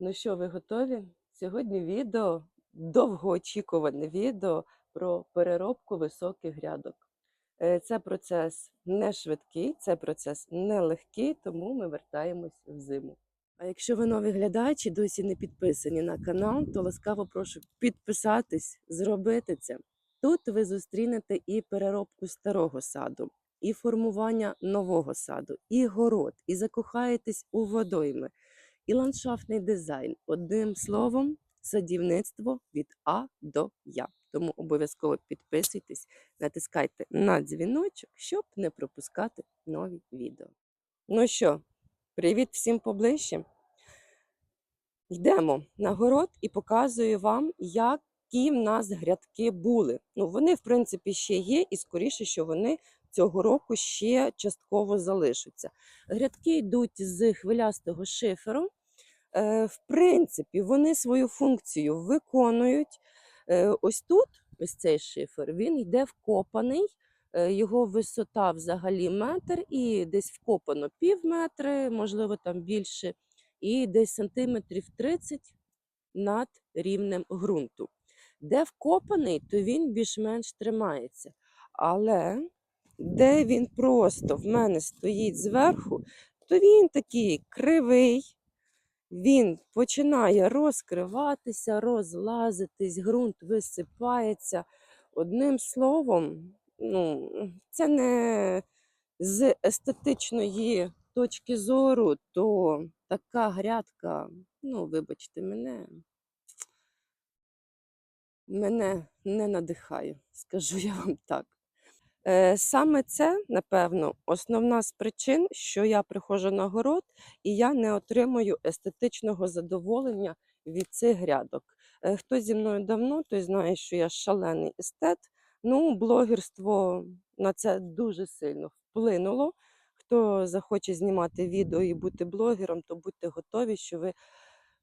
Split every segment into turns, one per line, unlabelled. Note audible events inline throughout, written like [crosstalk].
Ну що, ви готові? Сьогодні відео, довгоочікуване відео про переробку високих грядок. Е, Це процес не швидкий, це процес нелегкий, тому ми вертаємось в зиму. А якщо ви новий глядач і досі не підписані на канал, то ласкаво прошу підписатись, зробити це. Тут ви зустрінете і переробку старого саду, і формування нового саду, і город, і закохаєтесь у водойми, і ландшафтний дизайн. Одним словом, садівництво від А до Я. Тому обов'язково підписуйтесь, натискайте на дзвіночок, щоб не пропускати нові відео. Ну що, привіт всім поближче. Йдемо на город і показую вам, які в нас грядки були. Ну, вони, в принципі, ще є, і скоріше, що вони цього року ще частково залишаться. Грядки йдуть з хвилястого шиферу. Е, В принципі, вони свою функцію виконують. Е, Ось тут, ось цей шифер, він йде вкопаний. е, Його висота взагалі метр, і десь вкопано пів метри, можливо, там більше, і десь сантиметрів 30 над рівнем ґрунту. Де вкопаний, то він більш-менш тримається. Але де він просто в мене стоїть зверху, то він такий кривий, він починає розкриватися, розлазитись, ґрунт висипається. Одним словом, ну, це не з естетичної точки зору, то така грядка, ну, вибачте мене, мене не надихає, скажу я вам так. Е, Саме це, напевно, основна з причин, що я приходжу на город і я не отримую естетичного задоволення від цих грядок. Е, Хто зі мною давно, той знає, що я шалений естет. Ну, блогерство на це дуже сильно вплинуло. Хто захоче знімати відео і бути блогером, то будьте готові, що ви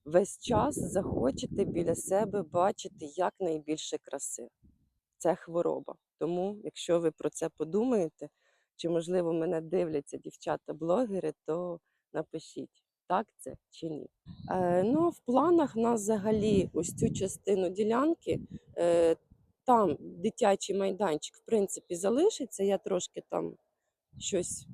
весь час захочете біля себе бачити якнайбільше краси. Це хвороба. Тому, якщо ви про це подумаєте, чи можливо мене дивляться дівчата-блогери, то напишіть, так це чи ні. Е, ну, в планах нас взагалі ось цю частину ділянки. Е, там дитячий майданчик, в принципі, залишиться. Я трошки там щось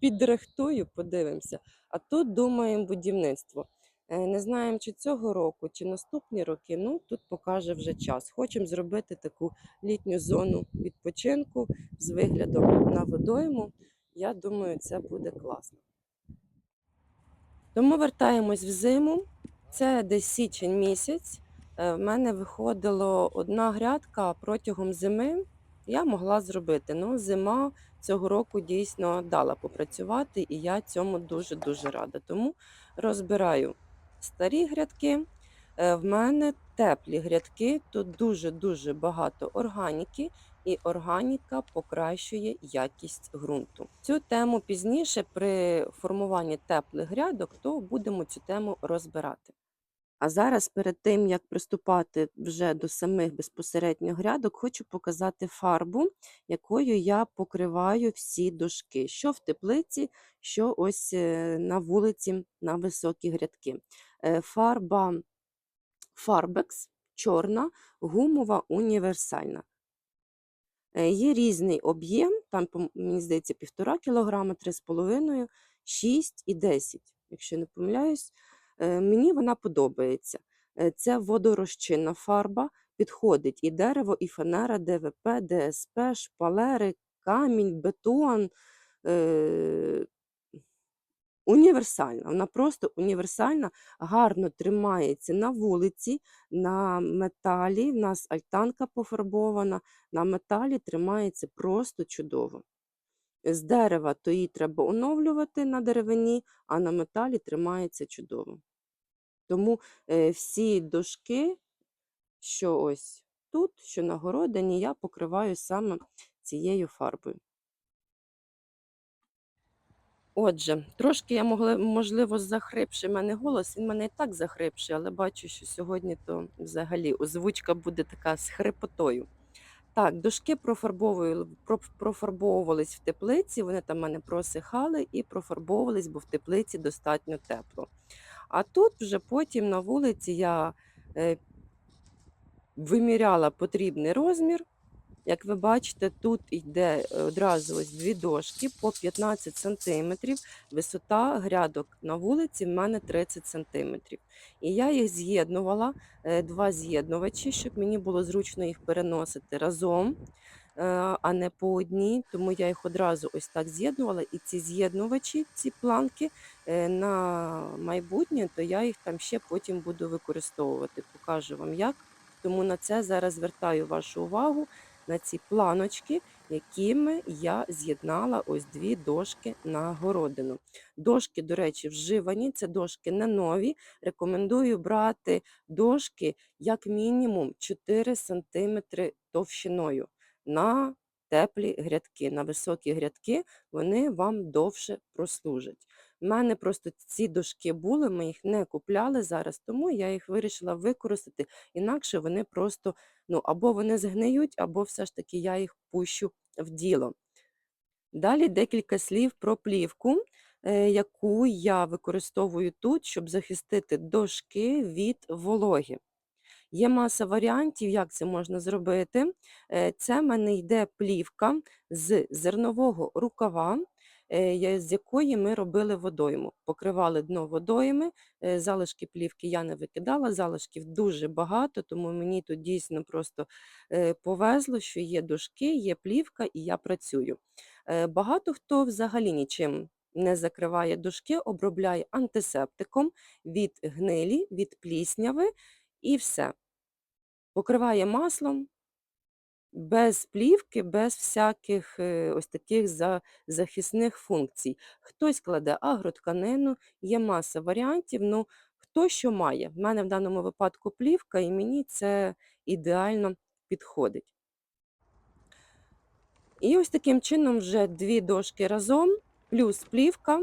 підрихтую, подивимося. А тут думаємо будівництво. Е, Не знаємо, чи цього року, чи наступні роки. Ну тут покаже вже час. Хочемо зробити таку літню зону відпочинку з виглядом на водойму. Я думаю, це буде класно. Тому вертаємось в зиму. Це десь січень місяць. Е, В мене виходило одна грядка протягом зими. Я могла зробити. Ну, зима цього року дійсно дала попрацювати, і я цьому дуже-дуже рада. Тому розбираю старі грядки. Е, В мене теплі грядки, тут дуже-дуже багато органіки, і органіка покращує якість ґрунту. Цю тему пізніше при формуванні теплих грядок, то будемо цю тему розбирати. А зараз, перед тим як приступати вже до самих безпосередньо грядок, хочу показати фарбу, якою я покриваю всі дошки, що в теплиці, що ось е, на вулиці на високі грядки. Е, Фарба Farbex чорна, гумова, універсальна. Е, Є різний об'єм, там, мені здається, 1,5 кг, 3,5, 6 і 10, якщо не помиляюсь. Е, Мені вона подобається. Це водорозчинна фарба, підходить і дерево, і фанера, ДВП, ДСП, шпалери, камінь, бетон. Універсальна, вона просто універсальна, гарно тримається на вулиці, на металі. В нас альтанка пофарбована, на металі тримається просто чудово. З дерева то її треба оновлювати на деревині, а на металі тримається чудово. Тому е, всі дошки, що ось тут, що на городині, я покриваю саме цією фарбою. Отже, трошки я могла, можливо, захрипший в мене голос, він мене і так захрипший, але бачу, що сьогодні то взагалі озвучка буде така з хрипотою. Так, дошки профарбовувались в теплиці, вони там мене просихали і профарбовувались, бо в теплиці достатньо тепло. А тут вже потім на вулиці я е, виміряла потрібний розмір. Як ви бачите, тут йде е, одразу ось дві дошки по 15 см. Висота грядок на вулиці в мене 30 см. І я їх з'єднувала, е, два з'єднувачі, щоб мені було зручно їх переносити разом, е, а не по одній. Тому я їх одразу ось так з'єднувала. І ці з'єднувачі, ці планки на майбутнє, то я їх там ще потім буду використовувати. Покажу вам як. Тому на це зараз звертаю вашу увагу на ці планочки, якими я з'єднала ось дві дошки на городину. Дошки, до речі, вживані, це дошки не нові. Рекомендую брати дошки як мінімум 4 см товщиною на теплі грядки, на високі грядки, вони вам довше прослужать. У мене просто ці дошки були, ми їх не купляли зараз, тому я їх вирішила використати, інакше вони просто ну, або вони згниють, або все ж таки я їх пущу в діло. Далі декілька слів про плівку, е, яку я використовую тут, щоб захистити дошки від вологи. Є маса варіантів, як це можна зробити. Е, Це в мене йде плівка з зернового рукава, з якої ми робили водойму. Покривали дно водойми, е, залишки плівки я не викидала, залишків дуже багато, тому мені тут дійсно просто е, повезло, що є дошки, є плівка і я працюю. Е, Багато хто взагалі нічим не закриває дошки, обробляє антисептиком від гнилі, від плісняви і все. Покриває маслом, без плівки, без всяких е, ось таких за- захисних функцій. Хтось кладе агротканину, є маса варіантів. Ну, хто що має. В мене в даному випадку плівка, і мені це ідеально підходить. І ось таким чином вже дві дошки разом, плюс плівка,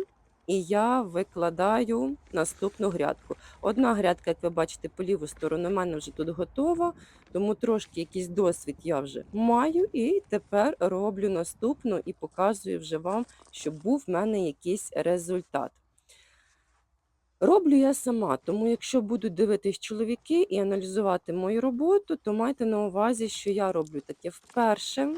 і я викладаю наступну грядку. Одна грядка, як ви бачите, по ліву сторону, у мене вже тут готова, тому трошки якийсь досвід я вже маю. І тепер роблю наступну і показую вже вам, щоб був в мене якийсь результат. Роблю я сама, тому якщо будуть дивитись чоловіки і аналізувати мою роботу, то майте на увазі, що я роблю таке вперше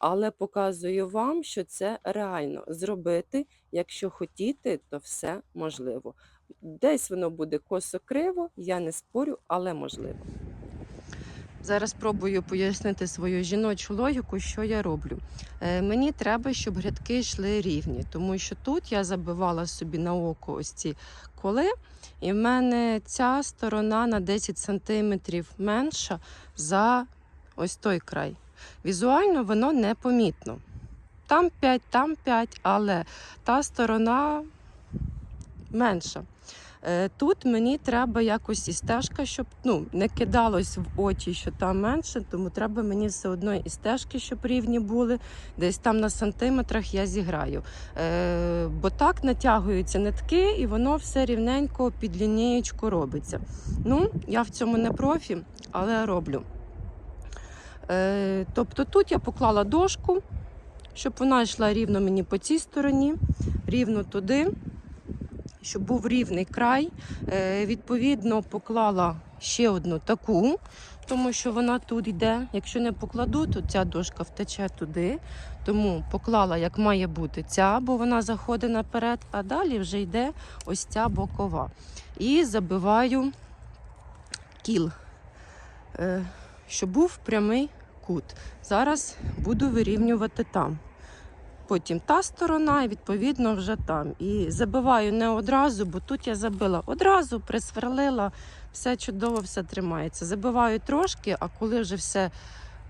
але показую вам, що це реально зробити. Якщо хотіти, то все можливо. Десь воно буде косо-криво, я не спорю, але можливо. Зараз спробую пояснити свою жіночу логіку, що я роблю. Е, мені треба, щоб грядки йшли рівні, тому що тут я забивала собі на око ось ці коли, і в мене ця сторона на 10 см менша за ось той край. Візуально воно непомітно. Там 5, там 5, але та сторона менша. Е, Тут мені треба якось і стежка, щоб ну, не кидалось в очі, що там менше, тому треба мені все одно і стежки, щоб рівні були. Десь там на сантиметрах я зіграю. Е, Бо так натягуються нитки, і воно все рівненько під лінієчку робиться. Ну, я в цьому не профі, але роблю. Е, Тобто тут я поклала дошку, щоб вона йшла рівно мені по цій стороні, рівно туди, щоб був рівний край. Е, Відповідно, поклала ще одну таку, тому що вона тут йде. Якщо не покладу, то ця дошка втече туди. Тому поклала, як має бути ця, бо вона заходить наперед, а далі вже йде ось ця бокова. І забиваю кіл, е, щоб був прямий кут. Зараз буду вирівнювати там. Потім та сторона, і відповідно вже там. І забиваю не одразу, бо тут я забила одразу, присверлила, все чудово, все тримається. Забиваю трошки, а коли вже все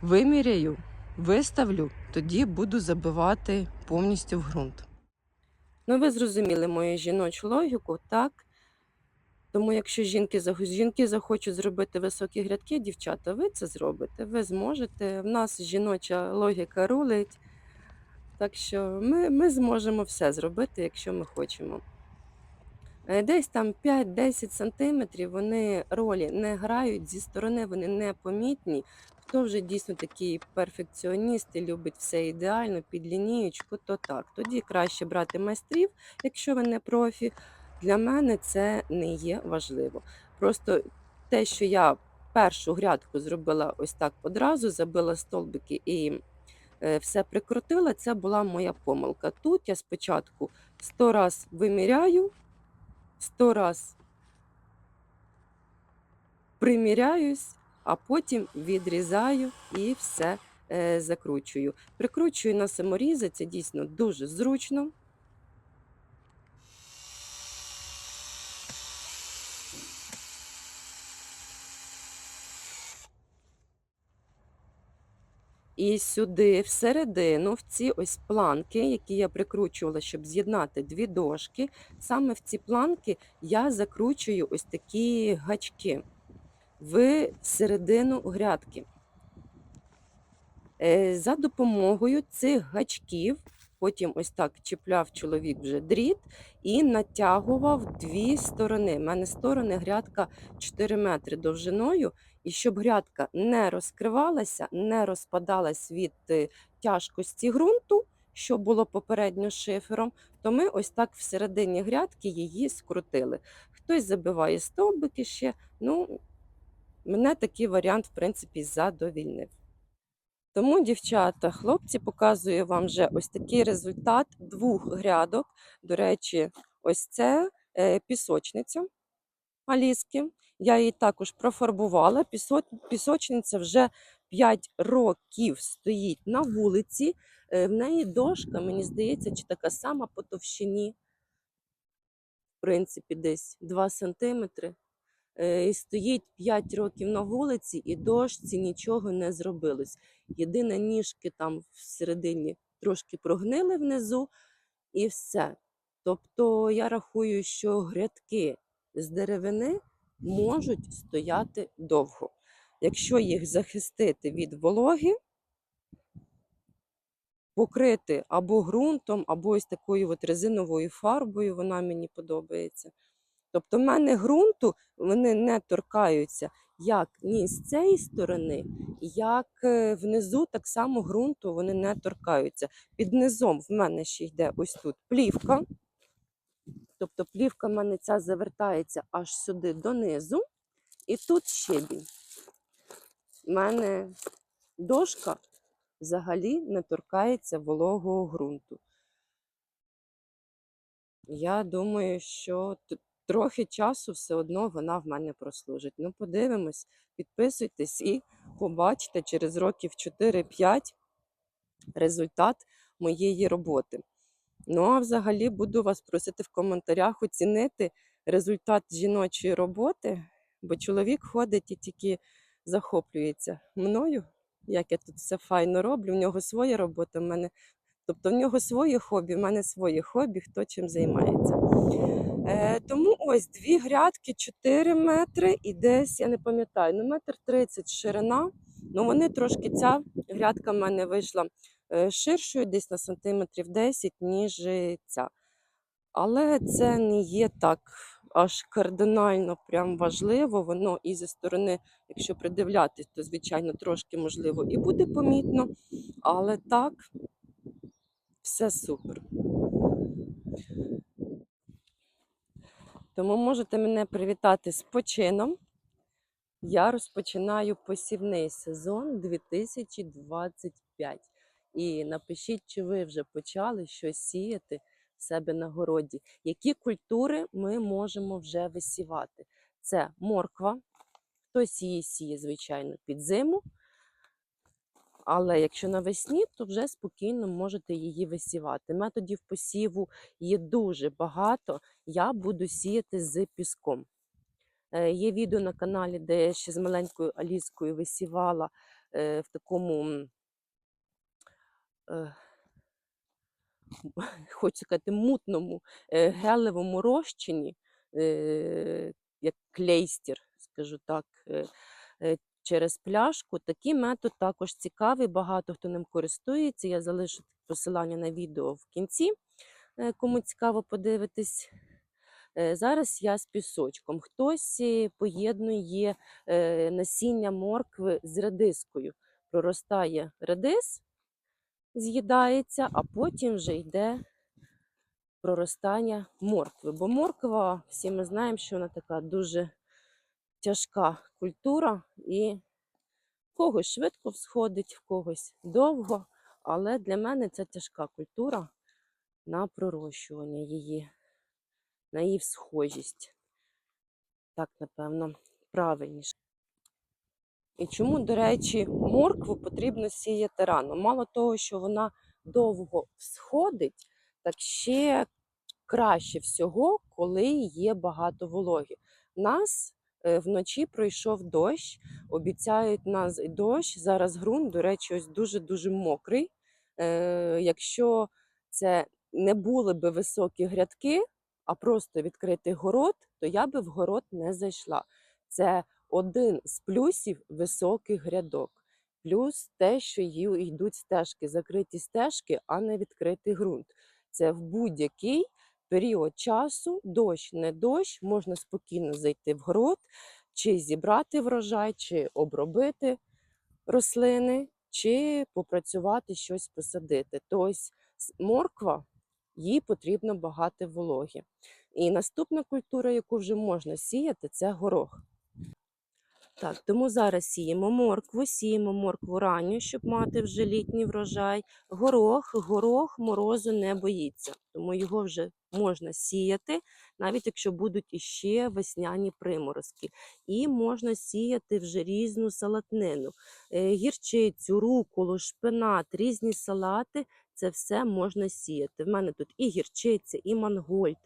виміряю, виставлю, тоді буду забивати повністю в ґрунт. Ну, ви зрозуміли мою жіночу логіку, так? Тому якщо жінки, жінки захочуть зробити високі грядки, дівчата, ви це зробите, ви зможете. В нас жіноча логіка рулить. Так що ми, ми зможемо все зробити, якщо ми хочемо. Е, Десь там 5-10 сантиметрів вони ролі не грають, зі сторони вони непомітні. Хто вже дійсно такий перфекціоніст і любить все ідеально під лінієчку, то так. Тоді краще брати майстрів, якщо ви не профі, Для мене це не є важливо. Просто те, що я першу грядку зробила ось так одразу, забила столбики і е, все прикрутила, це була моя помилка. Тут я спочатку 100 раз виміряю, 100 раз приміряюсь, а потім відрізаю і все е, закручую. Прикручую на саморізи, це дійсно дуже зручно. І сюди, всередину, в ці ось планки, які я прикручувала, щоб з'єднати дві дошки, саме в ці планки я закручую ось такі гачки в середину грядки. Е, За допомогою цих гачків, потім ось так чіпляв чоловік вже дріт і натягував дві сторони. У мене сторони грядка 4 метри довжиною. І щоб грядка не розкривалася, не розпадалась від е, тяжкості ґрунту, що було попередньо шифером, то ми ось так всередині грядки її скрутили. Хтось забиває стовбики ще. Ну, мене такий варіант, в принципі, задовільнив. Тому, дівчата, хлопці, показую вам вже ось такий результат двох грядок. До речі, ось це е, пісочниця Аліски. Я її також профарбувала. Пісочниця вже 5 років стоїть на вулиці. Е, В неї дошка, мені здається, чи така сама по товщині, в принципі, десь 2 сантиметри. Е, І стоїть 5 років на вулиці, і дошці нічого не зробилось. Єдине ніжки там всередині трошки прогнили внизу, і все. Тобто я рахую, що грядки з деревини можуть стояти довго. Якщо їх захистити від вологи, покрити або ґрунтом, або ось такою от резиновою фарбою, вона мені подобається. Тобто, в мене ґрунту вони не торкаються як ні з цієї сторони, як е, внизу так само ґрунту вони не торкаються. Під низом в мене ще йде ось тут плівка. Тобто плівка в мене ця завертається аж сюди донизу. І тут щебінь. У мене дошка взагалі не торкається вологого ґрунту. Я думаю, що трохи часу все одно вона в мене прослужить. Ну, подивимось, підписуйтесь і побачите через років 4-5 результат моєї роботи. Ну, а взагалі буду вас просити в коментарях оцінити результат жіночої роботи, бо чоловік ходить і тільки захоплюється мною, як я тут все файно роблю. В нього своя робота, в мене, тобто в нього своє хобі, в мене своє хобі, хто чим займається. Е, тому ось дві грядки 4 метри і десь, я не пам'ятаю, ну метр 30 ширина. Ну вони трошки ця грядка в мене вийшла ширшою, десь на сантиметрів 10, ніж ця. Але це не є так аж кардинально прям важливо. Воно і зі сторони, якщо придивлятись, то звичайно трошки можливо і буде помітно. Але так, все супер. Тому можете мене привітати з почином. Я розпочинаю посівний сезон 2025. І напишіть, чи ви вже почали щось сіяти в себе на городі. Які культури ми можемо вже висівати? Це морква. Хтось її сіє, звичайно, під зиму. Але якщо навесні, то вже спокійно можете її висівати. Методів посіву є дуже багато. Я буду сіяти з піском. Е, Є відео на каналі, де я ще з маленькою Аліскою висівала е, в такому, [laughs] хочу сказати, мутному е, гелевому розчині, е, як клейстер, скажу так, е, е, через пляшку. Такий метод також цікавий, багато хто ним користується. Я залишу посилання на відео в кінці, е, кому цікаво подивитись. Е, Зараз я з пісочком. Хтось е, поєднує е, насіння моркви з редискою. Проростає редис, з'їдається, а потім вже йде проростання моркви. Бо морква, всі ми знаємо, що вона така дуже тяжка культура, і в когось швидко всходить, в когось довго. Але для мене це тяжка культура на пророщування її, на її всхожість. Так, напевно, правильніше. І чому, до речі, моркву потрібно сіяти рано? Мало того, що вона довго всходить, так ще краще всього, коли є багато вологи. У нас е, вночі пройшов дощ, обіцяють нас дощ. Зараз ґрунт, до речі, ось дуже-дуже мокрий. Е, Якщо це не були би високі грядки, а просто відкритий город, то я би в город не зайшла. Це один з плюсів високих грядок. Плюс те, що ї- йдуть стежки, закриті стежки, а не відкритий ґрунт. Це в будь-який період часу, дощ, не дощ, можна спокійно зайти в город, чи зібрати врожай, чи обробити рослини, чи попрацювати щось посадити. Тобто морква, їй потрібно багато вологи. І наступна культура, яку вже можна сіяти, це горох. Так, тому зараз сіємо моркву, сіємо моркву ранню, щоб мати вже літній врожай. Горох, горох морозу не боїться, тому його вже можна сіяти, навіть якщо будуть іще весняні приморозки. І можна сіяти вже різну салатнину, е, гірчицю, руколу, шпинат, різні салати. Це все можна сіяти. В мене тут і гірчиця, і мангольд,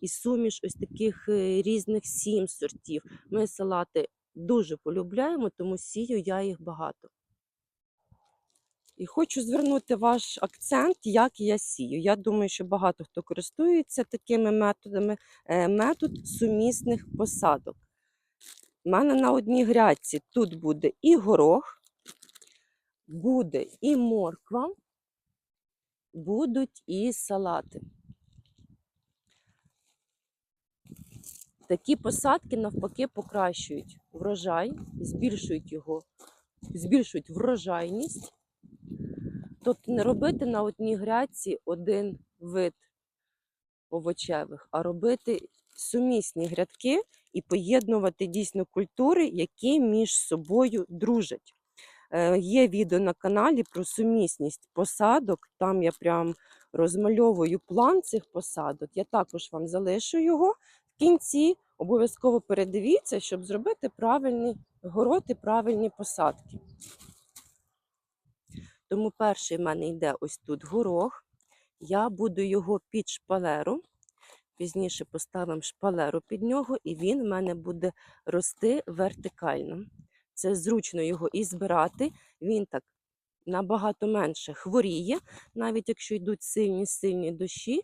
і суміш ось таких е, різних сім сортів. Ми салати дуже полюбляємо, тому сію я їх багато. І хочу звернути ваш акцент, як я сію. Я думаю, що багато хто користується такими методами. Е, Метод сумісних посадок. У мене на одній грядці тут буде і горох, буде і морква, будуть і салати. Такі посадки навпаки покращують врожай, збільшують його, збільшують врожайність. Тобто не робити на одній грядці один вид овочевих, а робити сумісні грядки і поєднувати дійсно культури, які між собою дружать. Е, Є відео на каналі про сумісність посадок. Там я прям розмальовую план цих посадок. Я також вам залишу його в кінці. Обов'язково передивіться, щоб зробити правильний город і правильні посадки. Тому перший в мене йде ось тут горох. Я буду його під шпалеру. Пізніше поставимо шпалеру під нього, і він в мене буде рости вертикально. Це зручно його і збирати. Він так набагато менше хворіє, навіть якщо йдуть сильні сильні дощі,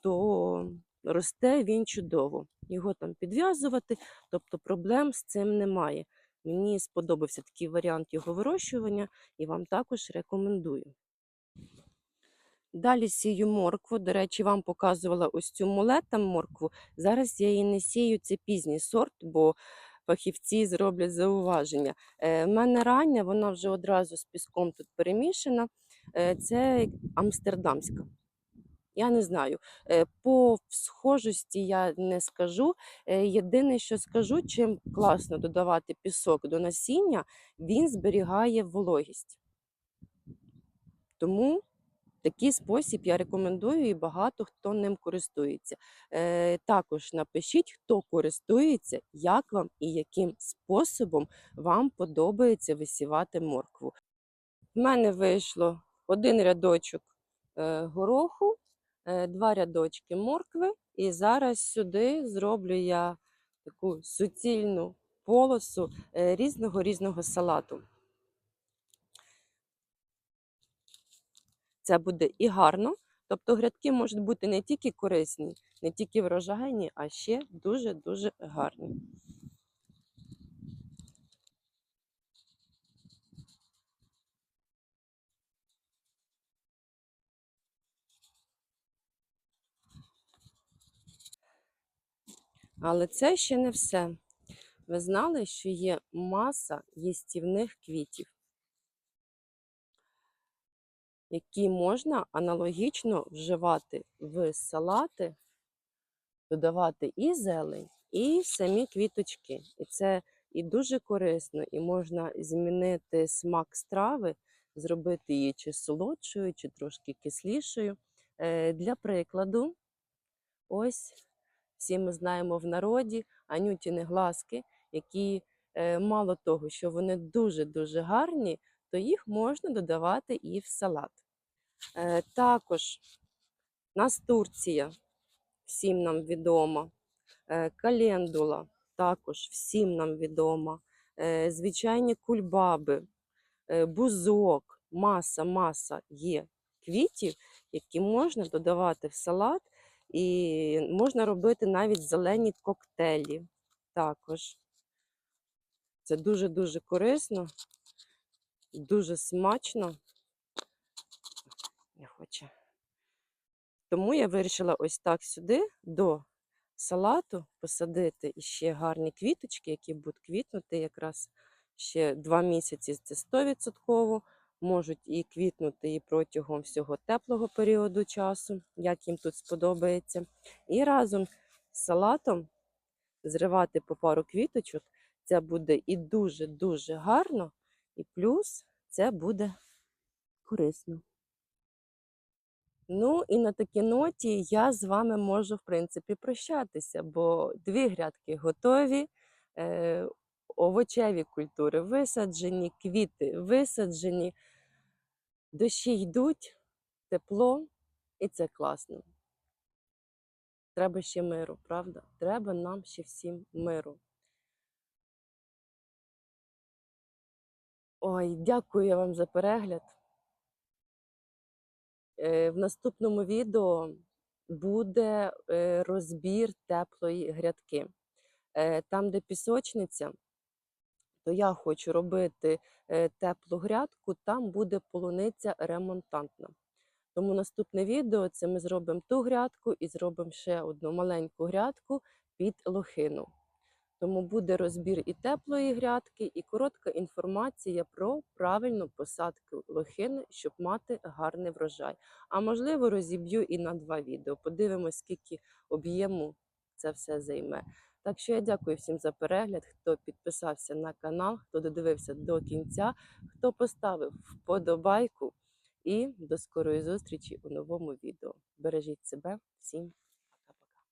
то росте він чудово. Його там підв'язувати, тобто проблем з цим немає. Мені сподобався такий варіант його вирощування і вам також рекомендую. Далі сію моркву. До речі, вам показувала ось цю мулета моркву. Зараз я її не сію, це пізній сорт, бо фахівці зроблять зауваження. Е, в мене рання, вона вже одразу з піском тут перемішана. Е, це амстердамська. Я не знаю. Е, По схожості я не скажу. Е, Єдине, що скажу, чим класно додавати пісок до насіння, він зберігає вологість. Тому такий спосіб я рекомендую і багато хто ним користується. Е, також напишіть, хто користується, як вам і яким способом вам подобається висівати моркву. В мене вийшло один рядочок гороху, два рядочки моркви, і зараз сюди зроблю я таку суцільну полосу е, різного різного салату. Це буде і гарно. Тобто грядки можуть бути не тільки корисні, не тільки врожайні, а ще дуже-дуже гарні. Але це ще не все. Ви знали, що є маса їстівних квітів. які можна аналогічно вживати в салати, додавати і зелень, і самі квіточки. І це і дуже корисно, і можна змінити смак страви, зробити її чи солодшою, чи трошки кислішою. Е, Для прикладу, ось всі ми знаємо в народі анютіни глазки, які е, мало того, що вони дуже-дуже гарні, то їх можна додавати і в салат. Е, Також настурція, всім нам відома, е, календула, також всім нам відома, звичайні кульбаби, бузок, маса, маса є квітів, які можна додавати в салат, і можна робити навіть зелені коктейлі. Також це дуже-дуже корисно, дуже смачно. Не хоче. Тому я вирішила ось так сюди до салату посадити іще гарні квіточки, які будуть квітнути якраз ще два місяці. Це 100%. Можуть і квітнути і протягом всього теплого періоду часу, як їм тут сподобається. І разом з салатом зривати по пару квіточок. Це буде і дуже-дуже гарно, і плюс це буде корисно. Ну і на такій ноті я з вами можу, в принципі, прощатися, бо дві грядки готові, е, овочеві культури висаджені, квіти висаджені, дощі йдуть, тепло, і це класно. Треба ще миру, правда? Треба нам ще всім миру. Ой, дякую вам за перегляд. Е, В наступному відео буде е, розбір теплої грядки. Е, Там, де пісочниця, то я хочу робити е, теплу грядку, там буде полуниця ремонтантна. Тому наступне відео це ми зробимо ту грядку і зробимо ще одну маленьку грядку під лохину. Тому буде розбір і теплої грядки, і коротка інформація про правильну посадку лохини, щоб мати гарний врожай. А можливо, розіб'ю і на два відео. Подивимось, скільки об'єму це все займе. Так що я дякую всім за перегляд, хто підписався на канал, хто додивився до кінця, хто поставив вподобайку. І до скорої зустрічі у новому відео. Бережіть себе, всім пока-пока.